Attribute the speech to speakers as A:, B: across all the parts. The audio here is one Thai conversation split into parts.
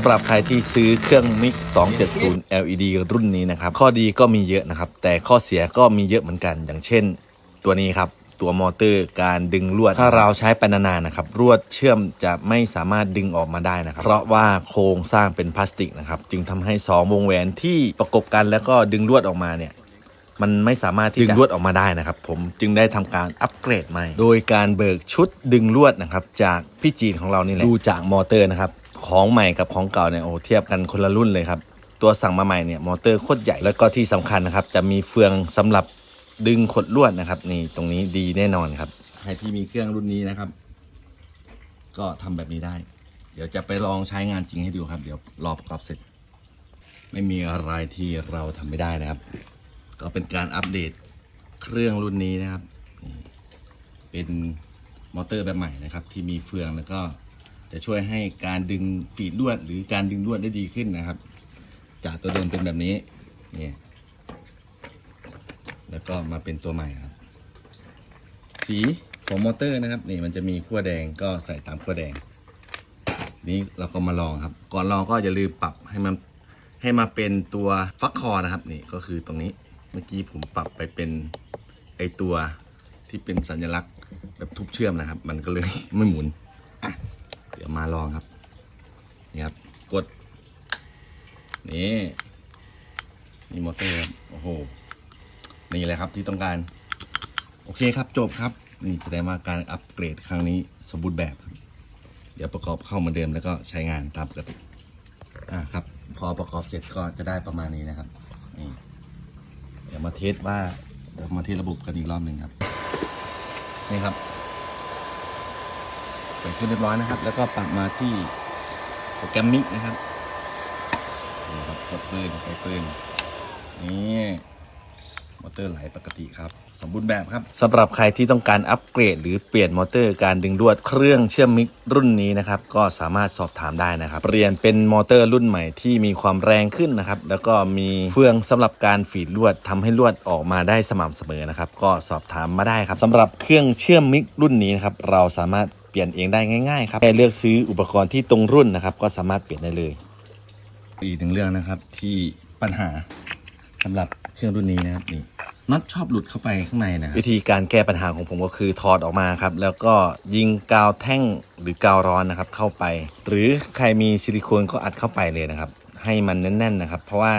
A: ำหรับใครที่ซื้อเครื่องมิก270 LED รุ่นนี้นะครับ ข้อดีก็มีเยอะนะครับ แต่ข้อเสียก็มีเยอะเหมือนกัน อย่างเช่น ตัวนี้ครับ ตัวมอเตอร์การดึงลวด ถ้าเราใช้ไปนานๆนะครับลวดเชื่อมจะไม่สามารถดึงออกมาได้นะครับ เพราะว่าโครงสร้างเป็นพลาสติกนะครับ จึงทำให้ 2 วงแหวนที่ประกบกันแล้วก็ดึงลวดออกมาเนี่ยมันไม่สามารถที่จะดึงลวดออกมาได้นะครับ ผมจึงได้ทำการอัปเกรดใหม่ โดยการเบิกชุดดึงลวดนะครับ จากพี่จีนของเรานี่แหละดูจากมอเตอร์นะครับ ของใหม่กับของเก่าเนี่ยโอ้เทียบกันคนละรุ่นเลยครับ ตัวสั่งมาใหม่เนี่ยมอเตอร์โคตรใหญ่แล้วก็ที่สำคัญนะครับ จะมีเฟืองสำหรับดึงขดลวดนะครับ นี่ตรงนี้ดีแน่นอนครับใครที่มีเครื่องรุ่นนี้นะครับ ก็ทำแบบนี้ได้ เดี๋ยวจะไปลองใช้งานจริงให้ดูครับ เดี๋ยวรอประกอบเสร็จ ไม่มีอะไรที่เราทำไม่ได้นะครับ ก็เป็นการอัปเดตเครื่องรุ่นนี้นะครับ เป็นมอเตอร์แบบใหม่นะครับ ที่มีเฟืองแล้วก็ จะช่วยให้การดึงฟีดลวด หรือการดึงลวดได้ดีขึ้นนะครับ จากตัวเดิมเป็นแบบนี้นี่แล้วก็มาเป็นตัวใหม่ครับ สีของมอเตอร์นะครับนี่มันจะมีขั้วแดงก็ใส่ตามขั้วแดง นี้เราก็มาลองครับ ก่อนลองก็อย่าลืมปรับให้มันให้มาเป็นตัวฟักคอนะครับนี่ก็คือตรงนี้เมื่อกี้ผมปรับไปเป็นไอตัวที่เป็นสัญลักษณ์แบบทุบเชื่อมนะครับ มันก็เลยไม่หมุน มาลองครับ นี่ครับ กด นี่นี่มอเตอร์ครับโอ้โห นี่แหละครับที่ต้องการ โอเคครับจบครับ นี่แสดงว่าการอัปเกรดครั้งนี้สมบูรณ์แบบครับเดี๋ยวประกอบเข้าเหมือนเดิมแล้วก็ใช้งานตามปกติอ่าครับ พอประกอบเสร็จก็จะได้ประมาณนี้นะครับ นี่ เดี๋ยวมาเทสว่าเดี๋ยวมาเทสระบบกันอีกรอบหนึ่งครับ นี่ครับ เปิดขึ้นเรียบร้อยนะครับ แล้วก็ปรับมาที่โปรแกรมมิกนะครับนี่ครับกดปืนไปปืนนี่มอเตอร์ไหลปกติครับสมบูรณ์แบบครับสำหรับใครที่ต้องการอัปเกรด หรือเปลี่ยนมอเตอร์การดึงลวดเครื่องเชื่อมมิกรุ่นนี้นะครับก็สามารถสอบถามได้นะครับ เปลี่ยนเป็นมอเตอร์รุ่นใหม่ที่มีความแรงขึ้นนะครับแล้วก็มีเฟืองสำหรับการฝีดลวดทำให้ลวดออกมาได้สม่ำเสมอนะครับก็สอบถามมาได้ครับสำหรับเครื่องเชื่อมมิกรุ่นนี้นะครับเราสามารถ เปลี่ยนเองได้ง่ายๆครับแค่เลือกซื้ออุปกรณ์ที่ตรงรุ่นนะครับ ก็สามารถเปลี่ยนได้เลย อีกหนึ่งเรื่องนะครับที่ปัญหาสำหรับเครื่องรุ่นนี้นะครับนี่น็อตชอบหลุดเข้าไปข้างในนะครับวิธีการแก้ปัญหาของผมก็คือถอดออกมาครับ แล้วก็ยิงกาวแท่งหรือกาวร้อนนะครับ เข้าไป หรือใครมีซิลิโคนก็อัดเข้าไปเลยนะครับ ให้มันแน่นๆนะครับ เพราะว่า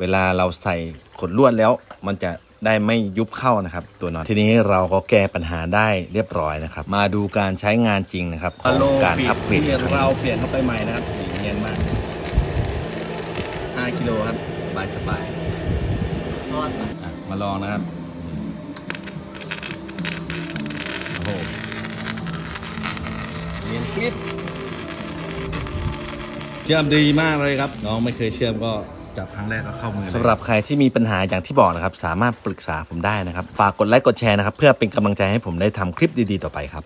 A: เวลาเราใส่ขดลวดแล้วมันจะ ได้ไม่ยุบเข้านะครับ ตัวน็อตทีนี้เราก็แก้ปัญหาได้เรียบร้อยนะครับ มาดูการใช้งานจริงนะครับของการอัปเกรดเราเปลี่ยนเข้าไปใหม่นะครับสีเนียนมาก 5 กิโลครับ สบายสบายทอดมาลองนะครับโอ้โหเนียนกริบเชื่อมดีมากเลยครับ น้องไม่เคยเชื่อมก็ จับครั้งแรกก็เข้ามือสำหรับใครที่มีปัญหาอย่างที่บอกนะครับ สามารถปรึกษาผมได้นะครับ ฝากกดไลค์กดแชร์นะครับ เพื่อเป็นกำลังใจให้ผมได้ทำคลิปดีๆ ต่อไปครับ